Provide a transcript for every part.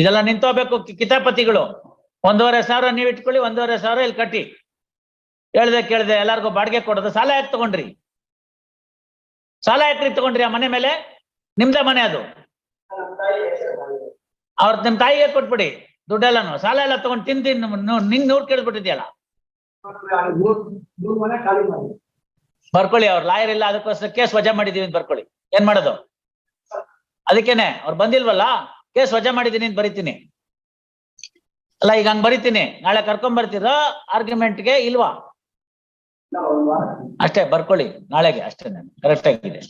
ಇದೆಲ್ಲ ನಿಂತೋಗ್ಬೇಕು ಕಿತಾಪತಿಗಳು. ಒಂದೂವರೆ ಸಾವಿರ ನೀವು ಇಟ್ಕೊಳ್ಳಿ, ಒಂದೂವರೆ ಸಾವಿರ ಇಲ್ಲಿ ಕಟ್ಟಿ. ಹೇಳ್ದೆ, ಕೇಳ್ದೆ, ಎಲ್ಲಾರ್ಗು ಬಾಡಿಗೆ ಕೊಡೋದು. ಸಾಲ ಯಾಕೆ ತಗೊಂಡ್ರಿ? ಸಾಲ ಯಾಕ್ರಿ ತಗೊಂಡ್ರಿ ಆ ಮನೆ ಮೇಲೆ? ನಿಮ್ದೇ ಮನೆ ಅದು. ಅವ್ರ ನಿಮ್ ತಾಯಿಗೆ ಕೊಟ್ಬಿಡಿ, ದುಡ್ಡೆಲ್ಲನು. ಸಾಲ ಎಲ್ಲ ತಗೊಂಡ್ ತಿಂದು ನಿಂಗ್ ನೂರ್ ಕೇಳ್ಬಿಟ್ಟಿದ್ಯಲ್ಲ? ಬರ್ಕೊಳ್ಳಿ, ಅವ್ರ ಲಾಯರ್ ಇಲ್ಲ, ಅದಕ್ಕೋಸ್ಕರ ಕೇಸ್ ವಜಾ ಮಾಡಿದೀವಿ ಬರ್ಕೊಳ್ಳಿ. ಏನ್ ಮಾಡೋದು? ಅದಕ್ಕೇನೆ, ಅವ್ರು ಬಂದಿಲ್ವಲ್ಲ? ಕೇಸ್ ವಜಾ ಮಾಡಿದೀನಿ ಅಂತ ಬರಿತೀನಿ. ಅಲ್ಲ, ಈಗ ಹಂಗ್ ಬರಿತೀನಿ. ನಾಳೆ ಕರ್ಕೊಂಡ್ ಬರ್ತೀರೋ? ಆರ್ಗ್ಯುಮೆಂಟ್ಗೆ ಇಲ್ವಾ? ಅಷ್ಟೇ, ಬರ್ಕೊಳ್ಳಿ. ನಾಳೆಗೆ ಅಷ್ಟೇ ನಾನು. ಕರೆಕ್ಟ್ ಆಗಿದೆ.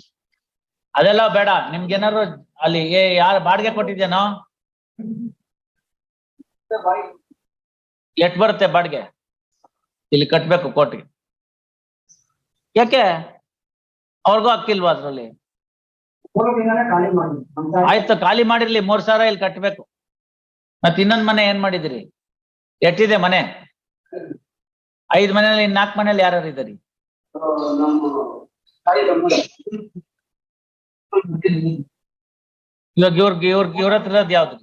ಅದೆಲ್ಲ ಬೇಡ. ನಿಮ್ಗೇನಾದ್ರು ಅಲ್ಲಿ ಏ, ಯಾರು ಬಾಡಿಗೆ ಕೊಟ್ಟಿದ್ದೇನೋ ಎಟ್ ಬರುತ್ತೆ ಬಾಡಿಗೆ? ಇಲ್ಲಿ ಕಟ್ಬೇಕು ಕೋರ್ಟ್ಗೆ. ಯಾಕೆ? ಅವ್ರಿಗೂ ಹಕ್ಕಿಲ್ವಾ ಅದ್ರಲ್ಲಿ ಮೂರು ದಿನನೇ ಖಾಲಿ ಮಾಡಿ ಅಂತ ಆಯ್ತು ಖಾಲಿ ಮಾಡಿರ್ಲಿ ಮೂರ್ ಸಾವಿರ ಇಲ್ಲಿ ಕಟ್ಟಬೇಕು ಮತ್ ಇನ್ನೊಂದ್ ಮನೆ ಏನ್ ಮಾಡಿದಿರಿ? ಎಟ್ಟಿದೆ ಮನೆ? ಐದ್ ಮನೇಲಿ ಇನ್ ನಾಲ್ಕ್ ಮನೇಲಿ ಯಾರ್ಯಾರು ಇದ್ದೀರಿ ಇವಾಗ ಇವ್ರ ಇವ್ರ ಇವ್ರ ಹತ್ರ ಇರೋದ್ ಯಾವ್ದು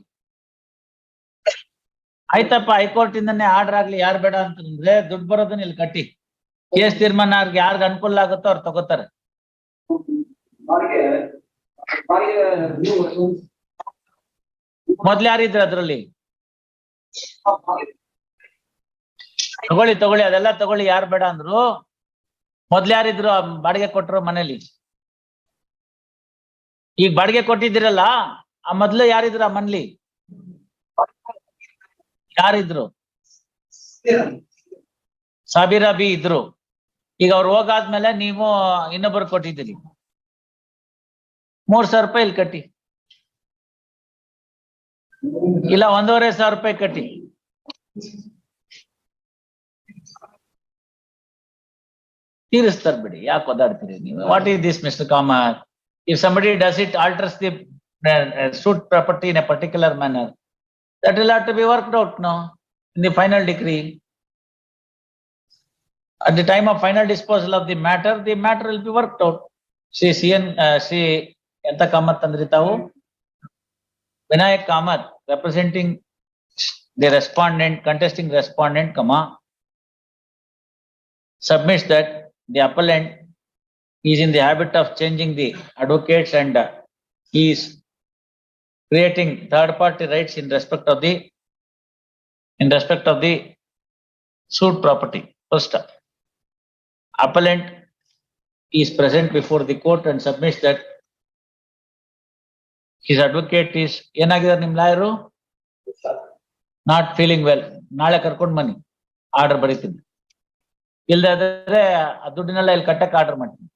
ಆಯ್ತಪ್ಪ ಹೈಕೋರ್ಟ್ ಇಂದನೇ ಆರ್ಡರ್ ಆಗ್ಲಿ ಯಾರು ಬೇಡ ಅಂತಂದ್ರೆ ದುಡ್ಡು ಬರೋದನ್ನ ಇಲ್ಲಿ ಕಟ್ಟಿ. ಕೇಸ್ ತೀರ್ಮಾನ ಯಾರ್ಗ್ ಅನುಕೂಲ ಆಗುತ್ತೋ ಅವ್ರು ತಗೋತಾರೆ. ಮೊದ್ಲು ಯಾರಿದ್ರು ಅದ್ರಲ್ಲಿ? ತಗೊಳ್ಳಿ ತಗೊಳ್ಳಿ, ಅದೆಲ್ಲ ತಗೊಳ್ಳಿ, ಯಾರು ಬೇಡ ಅಂದ್ರು. ಮೊದ್ಲು ಯಾರಿದ್ರು ಬಾಡಿಗೆ ಕೊಟ್ರು ಮನೇಲಿ? ಈಗ ಬಾಡಿಗೆ ಕೊಟ್ಟಿದ್ದೀರಲ್ಲ, ಆ ಮೊದ್ಲು ಯಾರಿದ್ರು ಆ ಮನ್ಲಿ? ಯಾರಿದ್ರು? ಸಾಬೀರಾಬಿ ಇದ್ರು. ಈಗ ಅವ್ರು ಹೋಗಾದ್ಮೇಲೆ ನೀವು ಇನ್ನೊಬ್ಬರು ಕೊಟ್ಟಿದ್ದೀರಿ. ಮೂರ್ ಸಾವಿರ ರೂಪಾಯಿ ಇಲ್ಲಿ ಕಟ್ಟಿ. ಇಲ್ಲ ಒಂದೂವರೆ ಸಾವಿರ ರೂಪಾಯಿ ಕಟ್ಟಿ. ತೀರಿಸ್ತಾರ ಬಿಡಿ ಯಾಕೆ ಒದಾಡ್ತೀರಿ ನೀವು? What is this mister Kamath if somebody does it alters the suit property in a particular manner that will have to be worked out no in the final degree at the time of final disposal of the matter, the matter will be worked out. Shri C N Shri ಎಂತ ಕಾಮತ್ ಅಂದ್ರಿ ತಾವು Vinayak Kamath representing the respondent, contesting respondent, comma, submits that the appellant is in the habit of changing the advocates and uh, he is creating third party rights in respect of the in respect of the suit property. First, appellant is present before the court and submits that his advocate is ಏನಾಗಿದ್ದಾರೆ ನಿಮ್ lawyer not feeling well ನಾಳೆ ಕರ್ಕೊಂಡ್ ಬನ್ನಿ. Order ಬರೀತೀನಿ. ಇಲ್ದೇ ಆದ್ರೆ ಆ ದುಡ್ಡಿನೆಲ್ಲ ಇಲ್ಲಿ ಕಟ್ಟಕ್ ಆರ್ಡರ್ ಮಾಡ್ತೀನಿ.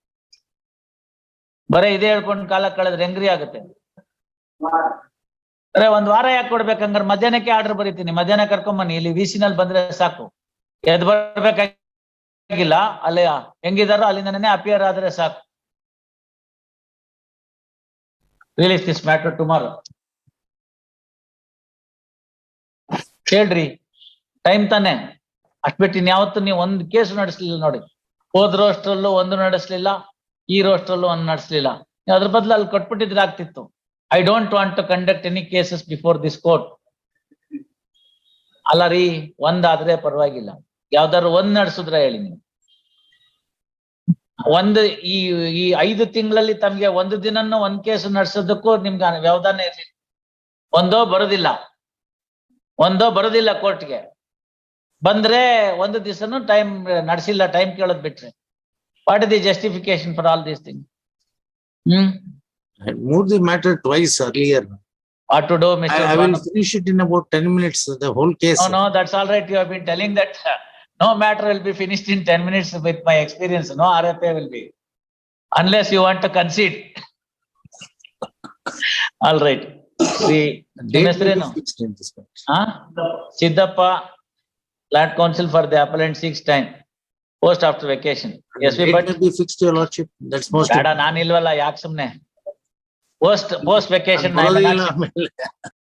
ಬರೇ ಇದೇ ಹೇಳ್ಕೊಂಡು ಕಾಲ ಕಳೆದ್ರೆ ಹೆಂಗ್ರಿ ಆಗುತ್ತೆ? ಅರೆ, ಒಂದ್ ವಾರ ಯಾಕೆ ಕೊಡ್ಬೇಕಂಗಾರೆ? ಮಧ್ಯಾಹ್ನಕ್ಕೆ ಆರ್ಡರ್ ಬರೀತೀನಿ. ಮಧ್ಯಾಹ್ನ ಕರ್ಕೊಂಡ್ ಬನ್ನಿ. ಇಲ್ಲಿ ವಿಸಿನಲ್ಲಿ ಬಂದ್ರೆ ಸಾಕು. ಎದ್ ಬರ್ಬೇಕಾಗಿಲ್ಲ. ಅಲ್ಲಿ, ಹೆಂಗಿದಾರೋ ಅಲ್ಲಿಂದನೇ ಅಪಿಯರ್ ಆದ್ರೆ ಸಾಕು. ರಿಲೀಸ್ ದಿಸ್ ಮ್ಯಾಟರ್ ಟುಮಾರೋ ಹೇಳ್ರಿ, ಟೈಮ್ ತಾನೆ. ಅಷ್ಟ್ ಬಿಟ್ಟು ಇನ್ಯಾವತ್ತು ನೀವು ಒಂದು ಕೇಸ್ ನಡೆಸ್ಲಿಲ್ಲ ನೋಡಿ. ಹೋದ ರೋಸ್ಟ್ರಲ್ಲೂ ಒಂದು ನಡೆಸ್ಲಿಲ್ಲ, ಈ ರೋಸ್ಟ್ರಲ್ಲೂ ಒಂದು ನಡೆಸ್ಲಿಲ್ಲ. ಅದ್ರ ಬದಲು ಅಲ್ಲಿ ಕೊಟ್ಬಿಟ್ಟಿದ್ರೆ ಆಗ್ತಿತ್ತು. I don't want to conduct any cases before this court ಅಲ್ಲ ರೀ, ಒಂದಾದ್ರೆ ಪರವಾಗಿಲ್ಲ. ಯಾವ್ದಾದ್ರು ಒಂದ್ ನಡೆಸಿದ್ರೆ ಹೇಳಿ ನೀವು. ಒಂದು ಈ ಈ ಐದು ತಿಂಗಳಲ್ಲಿ ತಮ್ಗೆ ಒಂದು ದಿನ ಒಂದ್ ಕೇಸ್ ನಡೆಸೋದಕ್ಕೂ ನಿಮ್ಗೆ ವ್ಯವಧಾನ ಇರ್ಲಿಲ್ಲ. ಒಂದೋ ಬರೋದಿಲ್ಲ. ಒಂದೋ ಬರೋದಿಲ್ಲ ಕೋರ್ಟ್ಗೆ. ಬಂದ್ರೆ ಒಂದು ದಿವಸನು ಟೈಮ್ ನಡೆಸಿಲ್ಲ ಟೈಮ್ ಕೇಳೋದ್ ಬಿಟ್ರೆ. What is the justification for all these thing hmm? I moved the matter twice earlier. What to do I, mister I will finish it in about 10 minutes, the whole case. No, no, that's all right. You have been telling that. no matter will be finished in ten minutes with my experience. No RFA will be. Unless you want to concede. All right. The, Date ನಿಮ್ಮ will be ಹೆಸರೇನು? fixed in this matter. ಆ? Siddappa, land council for the appellant seeks time. Post after vacation. Yes, we Date but will be fixed, your lordship, that's most. ಬೇಡ ನಾನಿಲ್ವಲ್ಲ ಯಾಕೆ ಸುಮ್ನೆ. Post, post vacation. ಬರೋದಿಲ್ಲ ಆಮೇಲೆ.